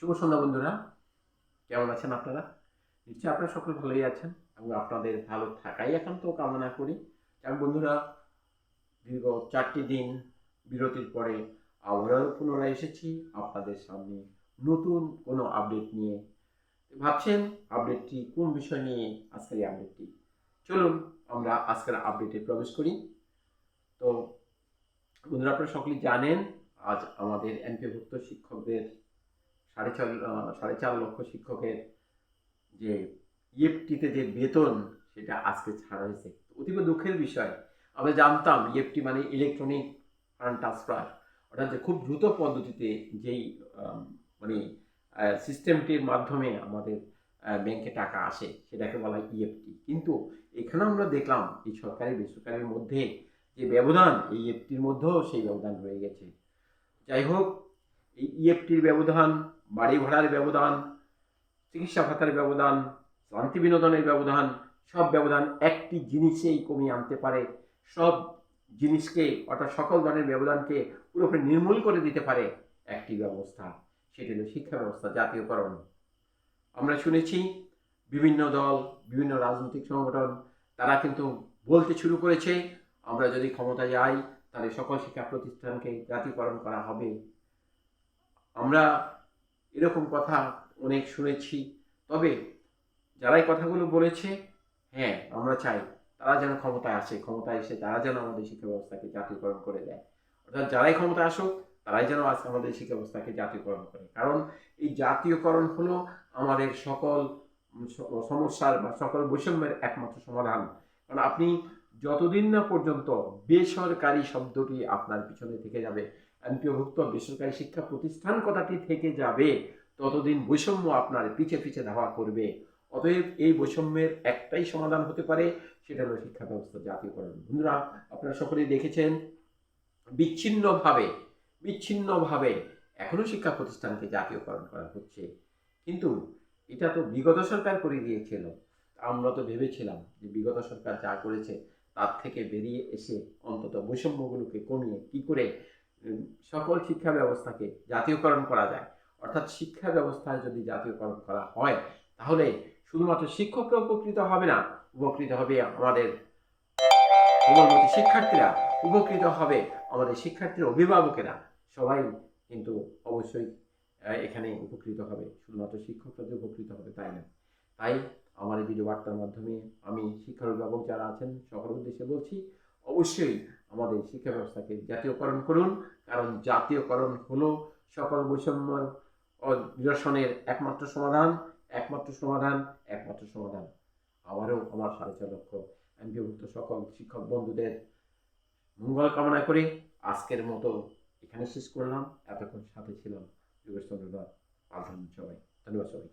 শুভ সন্ধ্যা বন্ধুরা। কেমন আছেন আপনারা? নিশ্চয়ই আপনারা সকলে ভালোই আছেন এবং আপনাদের ভালো থাকাই একান্ত কামনা করি। এবং বন্ধুরা, দীর্ঘ চারটি দিন বিরতির পরে আবারও পুনরায় এসেছি আপনাদের সামনে নতুন কোনো আপডেট নিয়ে। ভাবছেন আপডেটটি কোন বিষয় নিয়ে আজকের এই আপডেটটি চলুন আমরা আজকের আপডেটে প্রবেশ করি। তো বন্ধুরা, আপনারা সকলেই জানেন, আজ আমাদের এনপিভুক্ত শিক্ষকদের সাড়ে চার সাড়ে চার লক্ষ শিক্ষকের যে ইএফটিতে যে বেতন, সেটা আজকে ছাড়া হয়েছে। অতীব দুঃখের বিষয়। আমরা জানতাম ইএফটি মানে ইলেকট্রনিক ফান্ড ট্রান্সফার অর্থাৎ খুব দ্রুত পদ্ধতিতে যেই মানে সিস্টেমটির মাধ্যমে আমাদের ব্যাংকে টাকা আসে, সেটাকে বলা হয় ইএফটি কিন্তু এখানে আমরা দেখলাম এই সরকারি, বেসরকারির মধ্যে যে ব্যবধান, এই ইএফটির মধ্যেও সেই ব্যবধান রয়ে গেছে। যাই হোক, এই ইএফটির ব্যবধান বাড়ি ভাড়ার ব্যবধান, চিকিৎসা ভাতার ব্যবধান, শান্তি বিনোদনের ব্যবধান, সব ব্যবধান একটি জিনিসেই কমিয়ে আনতে পারে। সব জিনিসকে অর্থাৎ সকল ধরনের ব্যবধানকে পুরোপুরি নির্মূল করে দিতে পারে একটি ব্যবস্থা। সেটি হলো শিক্ষা ব্যবস্থা, জাতীয়করণ। আমরা শুনেছি বিভিন্ন দল, বিভিন্ন রাজনৈতিক সংগঠন, তারা কিন্তু বলতে শুরু করেছে, আমরা যদি ক্ষমতায় যাই, তাহলে সকল শিক্ষা প্রতিষ্ঠানকে জাতীয়করণ করা হবে। আমরা এরকম কথা অনেক শুনেছি। তবে যারা এই কথাগুলো বলেছে হ্যাঁ আমরা চাই তারা যেন ক্ষমতায় আসে, ক্ষমতায় এসে তারা যেন আমাদের শিক্ষা ব্যবস্থাকে জাতীয়করণ করে দেয় অর্থাৎ যারাই ক্ষমতায় আসুক, তারাই যেন আজকে আমাদের শিক্ষা ব্যবস্থাকে জাতীয়করণ করে। কারণ এই জাতীয়করণ হলো আমাদের সকল সমস্যার বা সকল বৈষম্যের একমাত্র সমাধান। কারণ আপনি যতদিন না পর্যন্ত বেসরকারি শব্দটি আপনার পিছনে থেকে যাবে এনপিওভুক্ত বেসরকারি শিক্ষা প্রতিষ্ঠান কথাটি থেকে যাবে। ততদিন বৈষম্য আপনার পিছে পিছে ধাওয়া করবে। অতএব এই বৈষম্যের একটাই সমাধান হতে পারে, সেটা হলো শিক্ষা ব্যবস্থা জাতীয়করণ। বন্ধুরা, আপনারা সকলেই দেখেছেন, বিচ্ছিন্নভাবে বিচ্ছিন্নভাবে এখনও শিক্ষা প্রতিষ্ঠানকে জাতীয়করণ করা হচ্ছে। কিন্তু এটা তো বিগত সরকার করে দিয়েছিল। আমরা তো ভেবেছিলাম যে বিগত সরকার যা করেছে, তার থেকে বেরিয়ে এসে অন্তত বৈষম্যগুলোকে কমিয়ে কি করে সকল শিক্ষা ব্যবস্থাকে জাতীয়করণ করা যায়। অর্থাৎ শিক্ষা ব্যবস্থায় যদি জাতীয়করণ করা হয়, তাহলে শুধুমাত্র শিক্ষকরা উপকৃত হবে না, উপকৃত হবে আমাদের শিক্ষার্থীরা, উপকৃত হবে আমাদের শিক্ষার্থীর অভিভাবকেরা। সবাই কিন্তু অবশ্যই এখানে উপকৃত হবে। শুধুমাত্র শিক্ষকরা যে উপকৃত হবে তাই না তাই আমার এই ভিডিও বার্তার মাধ্যমে আমি শিক্ষা অভিভাবক যারা আছেন, সকলের উদ্দেশ্যে বলছি অবশ্যই আমাদের শিক্ষা ব্যবস্থাকে জাতীয়করণ করুন, কারণ জাতীয়করণ হলো সকল বৈষম্য নিরসনের একমাত্র সমাধান একমাত্র সমাধান একমাত্র সমাধান। আবারও আমার সাড়ে চার লক্ষ এমপিভুক্ত সকল শিক্ষক বন্ধুদের মঙ্গল কামনা করে আজকের মতো এখানে শেষ করলাম। এতক্ষণ সাথে ছিলাম যোগেশ দাস আলহামদুলিল্লাহ সবাই। ধন্যবাদ সবাই